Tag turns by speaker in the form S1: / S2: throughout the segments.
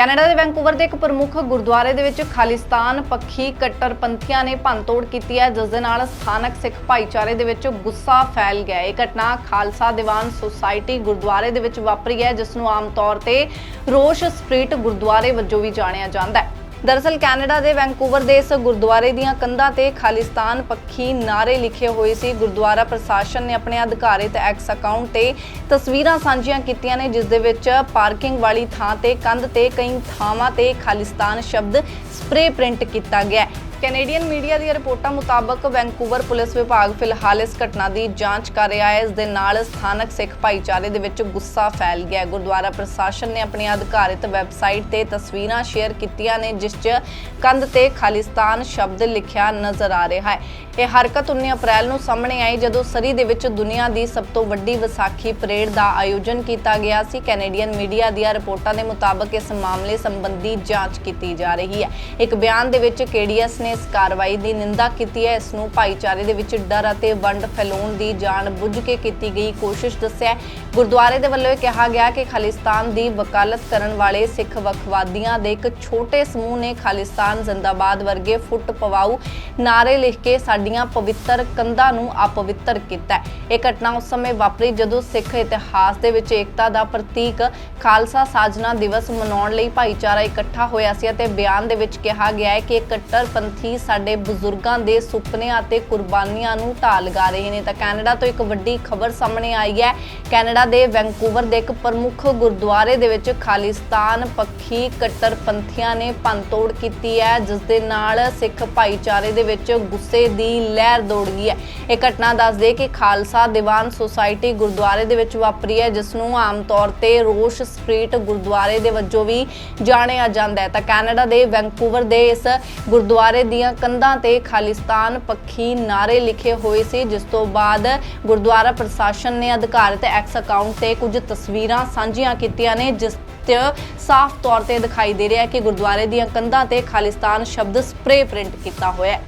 S1: Canada ਦੇ Vancouver ਦੇ ਇੱਕ ਪ੍ਰਮੁੱਖ ਗੁਰਦੁਆਰੇ ਦੇ ਵਿੱਚ ਖਾਲਿਸਤਾਨ ਪੱਖੀ ਕੱਟੜਪੰਥੀਆਂ ਨੇ ਭੰਨਤੋੜ ਕੀਤੀ ਹੈ, ਜਿਸ ਦੇ ਨਾਲ ਸਥਾਨਕ ਸਿੱਖ ਭਾਈਚਾਰੇ ਦੇ ਵਿੱਚ ਗੁੱਸਾ ਫੈਲ ਗਿਆ ਇਹ ਘਟਨਾ ਖਾਲਸਾ ਦੀਵਾਨ ਸੁਸਾਇਟੀ ਗੁਰਦੁਆਰੇ ਦੇ ਵਿੱਚ ਵਾਪਰੀ ਹੈ, ਜਿਸ ਨੂੰ ਆਮ ਤੌਰ ਤੇ ਰੋਸ਼ ਸਟਰੀਟ ਗੁਰਦੁਆਰੇ ਵਜੋਂ ਵੀ ਜਾਣਿਆ ਜਾਂਦਾ ਹੈ। ਦਰਅਸਲ ਕੈਨੇਡਾ ਦੇ ਵੈਂਕੂਵਰ ਦੇ ਇਸ ਗੁਰਦੁਆਰੇ ਦੀਆਂ ਕੰਧਾਂ ਤੇ ਖਾਲਿਸਤਾਨ ਪੱਖੀ ਨਾਰੇ ਲਿਖੇ ਹੋਏ ਸੀ। ਗੁਰਦੁਆਰਾ ਪ੍ਰਸ਼ਾਸਨ ਨੇ ਆਪਣੇ ਅਧਿਕਾਰਿਤ ਐਕਸ ਅਕਾਊਂਟ ਤੇ ਤਸਵੀਰਾਂ ਸਾਂਝੀਆਂ ਕੀਤੀਆਂ ਨੇ, ਜਿਸ ਦੇ ਵਿੱਚ ਪਾਰਕਿੰਗ ਵਾਲੀ ਥਾਂ ਤੇ ਕੰਧ ਤੇ ਕਈ ਥਾਵਾਂ ਤੇ ਖਾਲਿਸਤਾਨ ਸ਼ਬਦ ਸਪਰੇ ਪ੍ਰਿੰਟ ਕੀਤਾ ਗਿਆ ਹੈ। ਕੈਨੇਡੀਅਨ ਮੀਡੀਆ ਦੀਆਂ ਰਿਪੋਰਟਾਂ ਮੁਤਾਬਕ ਵੈਂਕੂਵਰ ਪੁਲਿਸ ਵਿਭਾਗ ਫਿਲਹਾਲ ਇਸ ਘਟਨਾ ਦੀ ਜਾਂਚ ਕਰ ਰਿਹਾ ਹੈ। ਇਸ ਦੇ ਨਾਲ ਸਥਾਨਕ ਸਿੱਖ ਭਾਈਚਾਰੇ ਦੇ ਵਿੱਚ ਗੁੱਸਾ ਫੈਲ ਗਿਆ ਗੁਰਦੁਆਰਾ ਪ੍ਰਸ਼ਾਸਨ ਨੇ ਆਪਣੀ ਅਧਿਕਾਰਿਤ ਵੈਬਸਾਈਟ ਤੇ ਤਸਵੀਰਾਂ ਸ਼ੇਅਰ ਕੀਤੀਆਂ ਨੇ, ਜਿਸ 'ਚ ਕੰਧ ਤੇ ਖਾਲਿਸਤਾਨ ਸ਼ਬਦ ਲਿਖਿਆ ਨਜ਼ਰ ਆ ਰਿਹਾ ਹੈ। ਇਹ ਹਰਕਤ 19 ਅਪ੍ਰੈਲ ਨੂੰ ਸਾਹਮਣੇ ਆਈ, ਜਦੋਂ ਸਰੀ ਦੇ ਵਿੱਚ ਦੁਨੀਆ ਦੀ ਸਭ ਤੋਂ ਵੱਡੀ ਵਿਸਾਖੀ ਪਰੇਡ ਦਾ ਆਯੋਜਨ ਕੀਤਾ ਗਿਆ ਸੀ। ਕੈਨੇਡੀਅਨ ਮੀਡੀਆ ਦੀਆਂ ਰਿਪੋਰਟਾਂ ਦੇ ਮੁਤਾਬਕ ਇਸ ਮਾਮਲੇ ਸੰਬੰਧੀ ਜਾਂਚ ਕੀਤੀ ਜਾ ਰਹੀ ਹੈ। ਇੱਕ ਬਿਆਨ ਦੇ ਵਿੱਚ ਕੇਡੀਐਸ ਨੇ ਇਸ ਕਾਰਵਾਈ ਦੀ ਨਿੰਦਾ ਕੀਤੀ ਹੈ। ਇਸ ਨੂੰ ਭਾਈਚਾਰੇ ਦੇ ਵਿੱਚ ਡਰ ਅਤੇ ਵੰਡ ਫੈਲਾਉਣ ਦੀ ਜਾਣ ਕੇ ਕੀਤੀ ਗਈ ਕੋਸ਼ਿਸ਼ ਦੱਸਿਆ ਗੁਰਦੁਆਰੇ ਦੇ ਵੱਲੋਂ ਇਹ ਕਿਹਾ ਗਿਆ ਕਿ ਖਾਲਿਸਤਾਨ ਦੀ ਵਕਾਲਤ ਕਰਨ ਵਾਲੇ ਸਿੱਖ ਵਖਵਾਦੀਆਂ ਦੇ ਇੱਕ ਛੋਟੇ ਸਮੂਹ ਨੇ ਖਾਲਿਸਤਾਨ ਜ਼ਿੰਦਾਬਾਦ ਵਰਗੇ ਫੁੱਟ ਪਵਾਉ ਨਾਰੇ ਲਿਖ ਕੇ ਸਾਡੀਆਂ ਪਵਿੱਤਰ ਕੰਧਾਂ ਨੂੰ ਅਪਵਿੱਤਰ ਕੀਤਾ ਇਹ ਘਟਨਾ ਉਸ ਸਮੇਂ ਵਾਪਰੀ ਜਦੋਂ ਸਿੱਖ ਇਤਿਹਾਸ ਦੇ ਵਿੱਚ ਏਕਤਾ ਦਾ ਪ੍ਰਤੀਕ ਖਾਲਸਾ ਸਾਜਨਾ ਦਿਵਸ ਮਨਾਉਣ ਲਈ ਭਾਈਚਾਰਾ ਇਕੱਠਾ ਹੋਇਆ ਸੀ ਅਤੇ ਬਿਆਨ ਦੇ ਵਿੱਚ ਕਿਹਾ ਗਿਆ ਹੈ ਕਿ ਇਹ ਕੱਟੜਪੰਥੀ ਸਾਡੇ ਬਜ਼ੁਰਗਾਂ ਦੇ ਸੁਪਨਿਆਂ ਅਤੇ ਕੁਰਬਾਨੀਆਂ ਨੂੰ ਢਾਲ ਲਗਾ ਰਹੇ ਨੇ। ਤਾਂ ਕੈਨੇਡਾ ਤੋਂ ਇੱਕ ਵੱਡੀ ਖਬਰ ਸਾਹਮਣੇ ਆਈ ਹੈ। ਕੈਨੇਡਾ ਦੇ ਵੈਂਕੂਵਰ ਦੇ ਇੱਕ ਪ੍ਰਮੁੱਖ ਗੁਰਦੁਆਰੇ ਦੇ ਵਿੱਚ ਖਾਲਿਸਤਾਨ ਪੱਖੀ ਕੱਟੜਪੰਥੀਆਂ ਨੇ ਭੰਨਤੋੜ ਕੀਤੀ ਹੈ, ਜਿਸ ਦੇ ਨਾਲ ਸਿੱਖ ਭਾਈਚਾਰੇ ਦੇ ਵਿੱਚ ਗੁੱਸੇ ਦੀ ਲਹਿਰ ਦੌੜ ਗਈ ਹੈ। ਇਹ ਘਟਨਾ ਦੱਸਦੇ ਕਿ ਖਾਲਸਾ ਦੀਵਾਨ ਸੁਸਾਇਟੀ ਗੁਰਦੁਆਰੇ ਦੇ ਵਿੱਚ ਵਾਪਰੀ ਹੈ, ਜਿਸ ਨੂੰ ਆਮ ਤੌਰ ਤੇ ਰੋਸ਼ ਸਟਰੀਟ ਗੁਰਦੁਆਰੇ ਦੇ ਵਜੋਂ ਵੀ ਜਾਣਿਆ ਜਾਂਦਾ ਹੈ। ਤਾਂ ਕੈਨੇਡਾ ਦੇ ਵੈਂਕੂਵਰ ਦੇ ਇਸ ਗੁਰਦੁਆਰੇ ਦੀਆਂ ਕੰਧਾਂ ਤੇ ਖਾਲਿਸਤਾਨ ਪੱਖੀ ਨਾਰੇ ਲਿਖੇ ਹੋਏ ਸੀ, ਜਿਸ ਤੋਂ ਬਾਅਦ ਗੁਰਦੁਆਰਾ ਪ੍ਰਸ਼ਾਸਨ ਨੇ ਅਧਿਕਾਰਿਤ ਐਕਸ ਅਕਾਊਂਟ ਤੇ ਕੁਝ ਤਸਵੀਰਾਂ ਸਾਂਝੀਆਂ ਕੀਤੀਆਂ ਨੇ, ਜਿਸ ਤੇ ਸਾਫ਼ ਤੌਰ ਤੇ ਦਿਖਾਈ ਦੇ ਰਿਹਾ ਹੈ ਕਿ ਗੁਰਦੁਆਰੇ ਦੀਆਂ ਕੰਧਾਂ ਤੇ ਖਾਲਿਸਤਾਨ ਸ਼ਬਦ ਸਪਰੇ ਪ੍ਰਿੰਟ ਕੀਤਾ ਹੋਇਆ ਹੈ।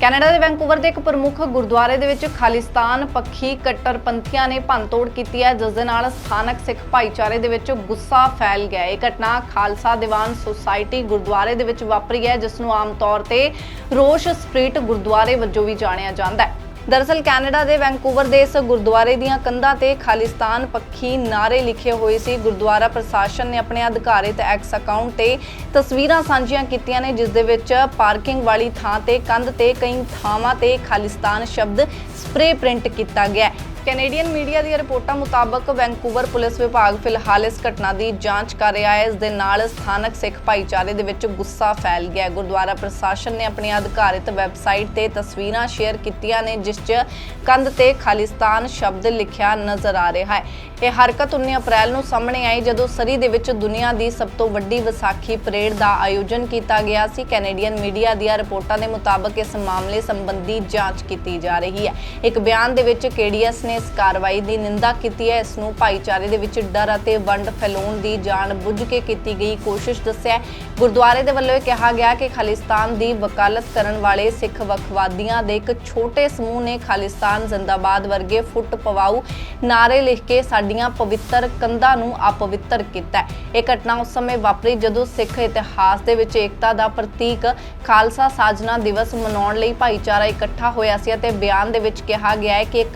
S1: ਕੈਨੇਡਾ ਦੇ ਵੈਂਕੂਵਰ ਦੇ ਇੱਕ ਪ੍ਰਮੁੱਖ ਗੁਰਦੁਆਰੇ ਦੇ ਵਿੱਚ ਖਾਲਿਸਤਾਨ ਪੱਖੀ ਕੱਟੜਪੰਥੀਆਂ ਨੇ ਭੰਨਤੋੜ ਕੀਤੀ ਹੈ, ਜਿਸ ਦੇ ਨਾਲ ਸਥਾਨਕ ਸਿੱਖ ਭਾਈਚਾਰੇ ਦੇ ਵਿੱਚ ਗੁੱਸਾ ਫੈਲ ਗਿਆ ਇਹ ਘਟਨਾ ਖਾਲਸਾ ਦੀਵਾਨ ਸੁਸਾਇਟੀ ਗੁਰਦੁਆਰੇ ਦੇ ਵਿੱਚ ਵਾਪਰੀ ਹੈ, ਜਿਸ ਨੂੰ ਆਮ ਤੌਰ ਤੇ ਰੋਸ਼ ਸਟਰੀਟ ਗੁਰਦੁਆਰੇ ਵਜੋਂ ਵੀ ਜਾਣਿਆ ਜਾਂਦਾ ਹੈ। ਦਰਅਸਲ ਕੈਨੇਡਾ ਦੇ ਵੈਂਕੂਵਰ ਦੇ ਇਸ ਗੁਰਦੁਆਰੇ ਦੀਆਂ ਕੰਧਾਂ ਤੇ ਖਾਲਿਸਤਾਨ ਪੱਖੀ ਨਾਰੇ ਲਿਖੇ ਹੋਏ ਸੀ। ਗੁਰਦੁਆਰਾ ਪ੍ਰਸ਼ਾਸਨ ਨੇ ਆਪਣੇ ਅਧਿਕਾਰਿਤ ਐਕਸ ਅਕਾਊਂਟ ਤੇ ਤਸਵੀਰਾਂ ਸਾਂਝੀਆਂ ਕੀਤੀਆਂ ਨੇ, ਜਿਸ ਦੇ ਵਿੱਚ ਪਾਰਕਿੰਗ ਵਾਲੀ ਥਾਂ ਤੇ ਕੰਧ ਤੇ ਕਈ ਥਾਵਾਂ ਤੇ ਖਾਲਿਸਤਾਨ ਸ਼ਬਦ ਸਪਰੇ ਪ੍ਰਿੰਟ ਕੀਤਾ ਗਿਆ ਹੈ। ਕੈਨੇਡੀਅਨ ਮੀਡੀਆ ਦੀਆਂ ਰਿਪੋਰਟਾਂ ਮੁਤਾਬਕ ਵੈਂਕੂਵਰ ਪੁਲਿਸ ਵਿਭਾਗ ਫਿਲਹਾਲ ਇਸ ਘਟਨਾ ਦੀ ਜਾਂਚ ਕਰ ਰਿਹਾ ਹੈ। ਇਸ ਦੇ ਨਾਲ ਸਥਾਨਕ ਸਿੱਖ ਭਾਈਚਾਰੇ ਦੇ ਵਿੱਚ ਗੁੱਸਾ ਫੈਲ ਗਿਆ ਹੈ। ਗੁਰਦੁਆਰਾ ਪ੍ਰਸ਼ਾਸਨ ਨੇ ਆਪਣੀ ਅਧਿਕਾਰਿਤ ਵੈਬਸਾਈਟ ਤੇ ਤਸਵੀਰਾਂ ਸ਼ੇਅਰ ਕੀਤੀਆਂ ਨੇ, ਜਿਸ 'ਚ ਕੰਧ ਤੇ ਖਾਲਿਸਤਾਨ ਸ਼ਬਦ ਲਿਖਿਆ ਨਜ਼ਰ ਆ ਰਿਹਾ ਹੈ। ਇਹ ਹਰਕਤ 19 ਅਪ੍ਰੈਲ ਨੂੰ ਸਾਹਮਣੇ ਆਈ, ਜਦੋਂ ਸਰੀ ਦੇ ਵਿੱਚ ਦੁਨੀਆ ਦੀ ਸਭ ਤੋਂ ਵੱਡੀ ਵਿਸਾਖੀ ਪਰੇਡ ਦਾ ਆਯੋਜਨ ਕੀਤਾ ਗਿਆ ਸੀ। ਕੈਨੇਡੀਅਨ ਮੀਡੀਆ ਦੀਆਂ ਰਿਪੋਰਟਾਂ ਦੇ ਮੁਤਾਬਕ ਇਸ ਮਾਮਲੇ ਸੰਬੰਧੀ ਜਾਂਚ ਕੀਤੀ ਜਾ ਰਹੀ ਹੈ। ਇੱਕ ਬਿਆਨ ਦੇ ਵਿੱਚ ਕੇਡੀਐਸ ਨੇ ਇਸ ਕਾਰਵਾਈ ਦੀ ਨਿੰਦਾ ਕੀਤੀ ਹੈ। ਇਸ ਨੂੰ ਭਾਈਚਾਰੇ ਦੇ ਵਿੱਚ ਡਰ ਅਤੇ ਵੰਡ ਫੈਲਾਉਣ ਦੀ ਜਾਣ ਕੇ ਕੀਤੀ ਗਈ ਕੋਸ਼ਿਸ਼ ਦੱਸਿਆ ਗੁਰਦੁਆਰੇ ਦੇ ਵੱਲੋਂ ਇਹ ਕਿਹਾ ਗਿਆ ਕਿ ਖਾਲਿਸਤਾਨ ਦੀ ਵਕਾਲਤ ਕਰਨ ਵਾਲੇ ਸਿੱਖ ਵਖਵਾਦੀਆਂ ਦੇ ਇੱਕ ਛੋਟੇ ਸਮੂਹ ਨੇ ਖਾਲਿਸਤਾਨ ਜ਼ਿੰਦਾਬਾਦ ਵਰਗੇ ਫੁੱਟ ਪਵਾਉ ਨਾਰੇ ਲਿਖ ਕੇ ਸਾਡੀਆਂ ਪਵਿੱਤਰ ਕੰਧਾਂ ਨੂੰ ਅਪਵਿੱਤਰ ਕੀਤਾ ਇਹ ਘਟਨਾ ਉਸ ਸਮੇਂ ਵਾਪਰੀ ਜਦੋਂ ਸਿੱਖ ਇਤਿਹਾਸ ਦੇ ਵਿੱਚ ਏਕਤਾ ਦਾ ਪ੍ਰਤੀਕ ਖਾਲਸਾ ਸਾਜਨਾ ਦਿਵਸ ਮਨਾਉਣ ਲਈ ਭਾਈਚਾਰਾ ਇਕੱਠਾ ਹੋਇਆ ਸੀ ਅਤੇ ਬਿਆਨ ਦੇ ਵਿੱਚ ਕਿਹਾ ਗਿਆ ਹੈ ਕਿ ਇਹ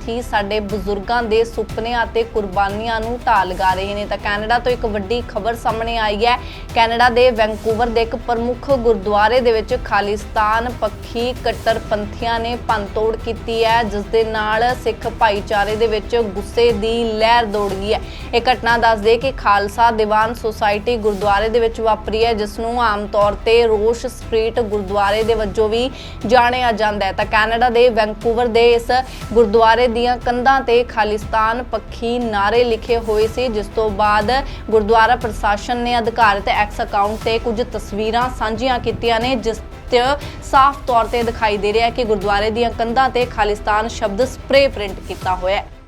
S1: ਕੱਟੜਪੰਥੀ ਸਾਡੇ ਬਜ਼ੁਰਗਾਂ ਦੇ ਸੁਪਨਿਆਂ ਅਤੇ ਕੁਰਬਾਨੀਆਂ ਨੂੰ ਢਾਲ ਲਗਾ ਰਹੇ ਨੇ। ਤਾਂ ਕੈਨੇਡਾ ਤੋਂ ਇੱਕ ਵੱਡੀ ਖਬਰ ਸਾਹਮਣੇ ਆਈ ਹੈ। ਕੈਨੇਡਾ ਦੇ ਵੈਂਕੂਵਰ ਦੇ ਇੱਕ ਪ੍ਰਮੁੱਖ ਗੁਰਦੁਆਰੇ ਦੇ ਵਿੱਚ ਖਾਲਿਸਤਾਨ ਪੱਖੀ ਕੱਟੜਪੰਥੀਆਂ ਨੇ ਭੰਨਤੋੜ ਕੀਤੀ ਹੈ, ਜਿਸ ਦੇ ਨਾਲ ਸਿੱਖ ਭਾਈਚਾਰੇ ਦੇ ਵਿੱਚ ਗੁੱਸੇ ਦੀ ਲਹਿਰ ਦੌੜ ਗਈ ਹੈ। ਇਹ ਘਟਨਾ ਦੱਸਦੇ ਕਿ ਖਾਲਸਾ ਦੀਵਾਨ ਸੁਸਾਇਟੀ ਗੁਰਦੁਆਰੇ ਦੇ ਵਿੱਚ ਵਾਪਰੀ ਹੈ, ਜਿਸ ਨੂੰ ਆਮ ਤੌਰ ਤੇ ਰੋਸ਼ ਸਟਰੀਟ ਗੁਰਦੁਆਰੇ ਦੇ ਵਜੋਂ ਵੀ ਜਾਣਿਆ ਜਾਂਦਾ ਹੈ। ਤਾਂ ਕੈਨੇਡਾ ਦੇ ਵੈਂਕੂਵਰ ਦੇ ਇਸ ਗੁਰਦੁਆਰੇ ਦੀਆਂ ਕੰਧਾਂ ਤੇ ਖਾਲਿਸਤਾਨ ਪੱਖੀ ਨਾਰੇ ਲਿਖੇ ਹੋਏ ਸੀ, ਜਿਸ ਤੋਂ ਬਾਅਦ ਗੁਰਦੁਆਰਾ ਪ੍ਰਸ਼ਾਸਨ ਨੇ ਅਧਿਕਾਰਿਤ ਐਕਸ ਅਕਾਊਂਟ ਤੇ ਕੁਝ ਤਸਵੀਰਾਂ ਸਾਂਝੀਆਂ ਕੀਤੀਆਂ ਨੇ, ਜਿਸ ਤੇ ਸਾਫ਼ ਤੌਰ ਤੇ ਦਿਖਾਈ ਦੇ ਰਿਹਾ ਹੈ ਕਿ ਗੁਰਦੁਆਰੇ ਦੀਆਂ ਕੰਧਾਂ ਤੇ ਖਾਲਿਸਤਾਨ ਸ਼ਬਦ ਸਪਰੇ ਪ੍ਰਿੰਟ ਕੀਤਾ ਹੋਇਆ ਹੈ।